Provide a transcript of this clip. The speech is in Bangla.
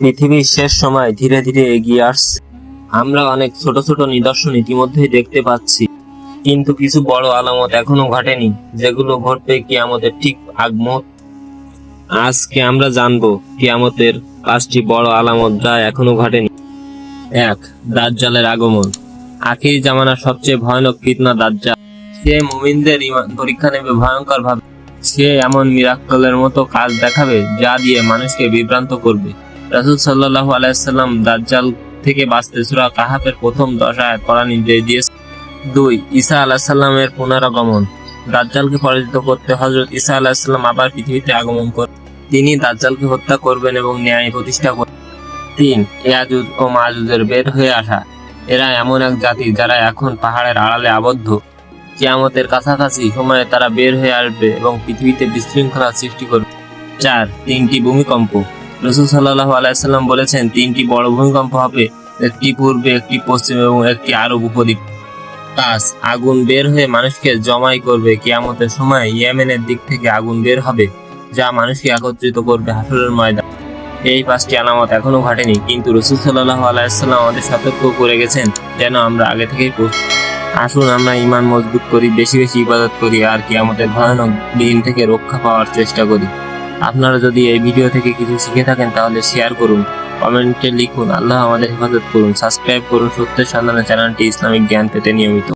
পৃথিবীর শেষ সময় ধীরে ধীরে এগিয়ে আসছে। আমরা অনেক ছোট ছোট নিদর্শন ইতিমধ্যেই দেখতে পাচ্ছি। কিন্তু কিছু বড় আলামত এখনও ঘটেনি, যেগুলো ঘটবে কিয়ামতের ঠিক আগ মুহূর্তে। আজকে আমরা জানব কিয়ামতের পাঁচটি বড় আলামত যা এখনও ঘটেনি। এক, দাজ্জালের আগমন। আখির জামানার সবচেয়ে ভয়ানক ফিতনা দাজ্জাল। সে মুমিনদের পরীক্ষা নেবে ভয়ঙ্কর ভাবে সে এমন মিরাক্কলের মতো কাজ দেখাবে যা দিয়ে মানুষকে বিভ্রান্ত করবে। রাসুল সাল্লাহ আলাইসাল্লাম দাজ্জাল থেকে বাঁচতে সুরা কাহাফের প্রথম দশ আয়াত পড়া নির্দেশ দিয়েছে। দুই, ঈসা আলাহিসাল্লামের পুনরাগমন। দাজ্জালকে পরাজিত করতে হজরত ঈসা আলাহিসাল্লাম আবার পৃথিবীতে আগমন করেন। তিনি দাজ্জালকে হত্যা করবেন এবং ন্যায় প্রতিষ্ঠা করবেন তিন, ইয়াজুজ ও মাজুজের বের হয়ে আসা। এরা এমন এক জাতি যারা এখন পাহাড়ের আড়ালে আবদ্ধ। কিয়ামতের কাছাকাছি সময়ে তারা বের হয়ে আসবে এবং পৃথিবীতে বিশৃঙ্খলা সৃষ্টি করবে। চার, তিনটি ভূমিকম্প। রসুল সাল্লাহ আলাইসাল্লাম বলেছেন, তিনটি বড় ভূমিকম্প হবে, একটি পূর্বে, একটি পশ্চিম এবং একটি আরব উপদ্বীপ। পাঁচ আগুন বের হয়ে মানুষকে জমাই করবে। কিয়ামতের সময় ইয়েমেনের দিক থেকে আগুন বের হবে, যা মানুষকে একত্রিত করবে হাসরের ময়দান। এই পাঁচটি আলামত এখনও ঘটেনি, কিন্তু রসুল সাল্লাহ আলাইসাল্লাম আমাদের সতর্ক করে গেছেন, যেন আমরা আগে থেকেই প্রস্তুত আসুন, আমরা ইমান মজবুত করি, বেশি বেশি ইবাদত করি, আর কি আমাদের ভয়ানক দিন থেকে রক্ষা পাওয়ার চেষ্টা করি। আপনারা যদি এই ভিডিও থেকে কিছু শিখে থাকেন, তাহলে শেয়ার করুন কমেন্টে লিখুন, আল্লাহ আমাদের হেফাজত করুন সাবস্ক্রাইব করুন সত্যের সন্ধানে চ্যানেলটি ইসলামিক জ্ঞান পেতে নিয়মিত।